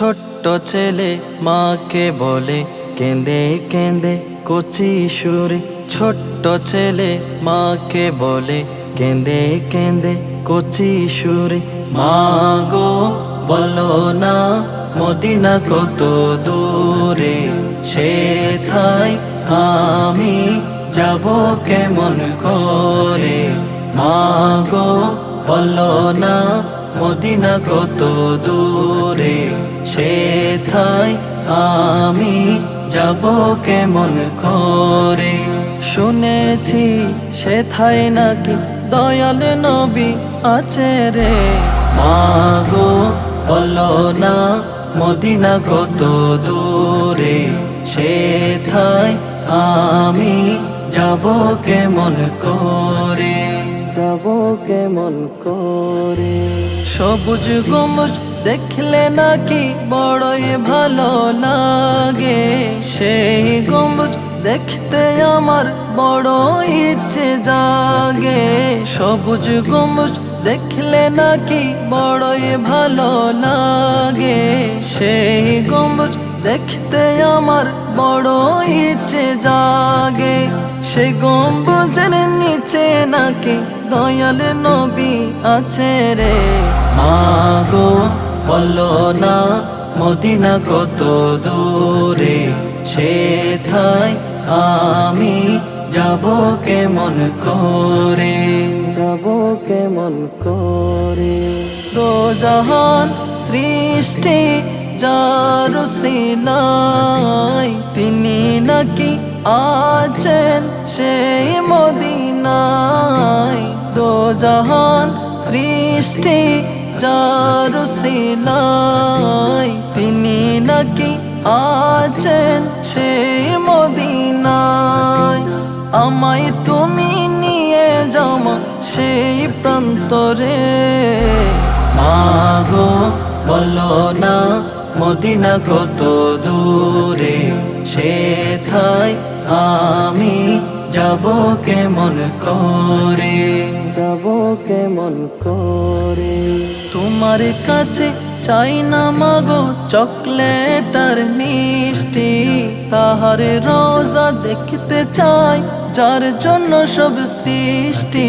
ছোট্ট ছেলে মাকে বলে, কেঁদে কেঁদে কচি সুরে। ছোট্ট ছেলে মাকে বলে, কেঁদে কেঁদে কচি সুরে। মা গো, বলো না, মদিনা কত দূরে? সে থাই আমি যাব কেমন করে? মা গো না মদিনা কত দূরে সে থাই আমি যাব কেমন করে? শুনেছি সে থাই নাকি দয়াল নবী আছে রে। মাগো, বলো না মদিনা কত দূরে সে থাই আমি যাব কেমন করে? যাব কেমন করে? সবুজ গম্বুজ দেখলে নাকি বড়ই ভালো লাগে। সেই গম্বুজ দেখতে আমার বড় ইচ্ছে জাগে। সবুজ গম্বুজ দেখলে নাকি বড়ই ভালো লাগে। সেই গম্বুজ দেখতে আমার বড় ইচ্ছে জাগে। সে গম্বুজের নিচে নাকি দয়াল নবী আছে রে। মাগো বলো না মদিনা কত দূরে? সে থাই আমি যাব কেমন করে? যাব কেমন করে? দো জাহান সৃষ্টি যার সিলাই তিনি নাকি আছেন সেই মদিনায়। দো জাহান সৃষ্টি সিলাই তিনি নাকি আছেন সেই মদিনায়। আমায় তুমি নিয়ে যাও সেই প্রান্তরে। মাগো, বলো না, মদিনা কত দূরে? সে থাই আমি যাব কেমন করে? যাব কেমন করে? তোমার কাছে চাই না মাগো চকলেট আর মিষ্টি। তাহার রোজা দেখতে চাই, যার জন্য সব সৃষ্টি।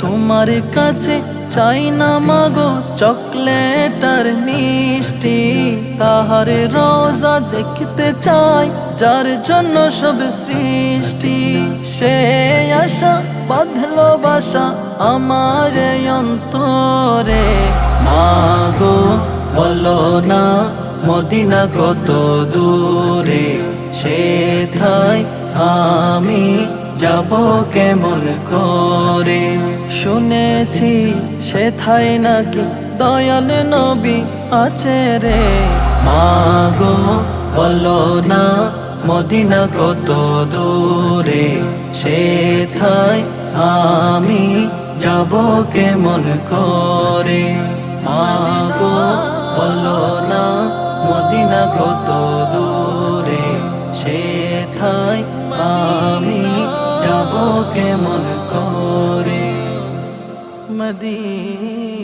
তোমার কাছে চাই না মাগো চকলেট আর মিষ্টি। তাহার রোজা দেখতে চাই, যার জন্য সব সৃষ্টি। সে আশা বাঁধলো বাসা আমার অন্তরে। মাগো বলো না, মদিনা কত দূরে সে থাই আমি যাব কেমন করে? শুনেছি সে থাই নাকি দয়াল নবী আছে রে। মাগো বলো না, মদিনা কত দূরে সে থাই আমি যাব কেমন করে? মাগো কত দূরে সে থাই আমি যাব কেমন করে? মদিনা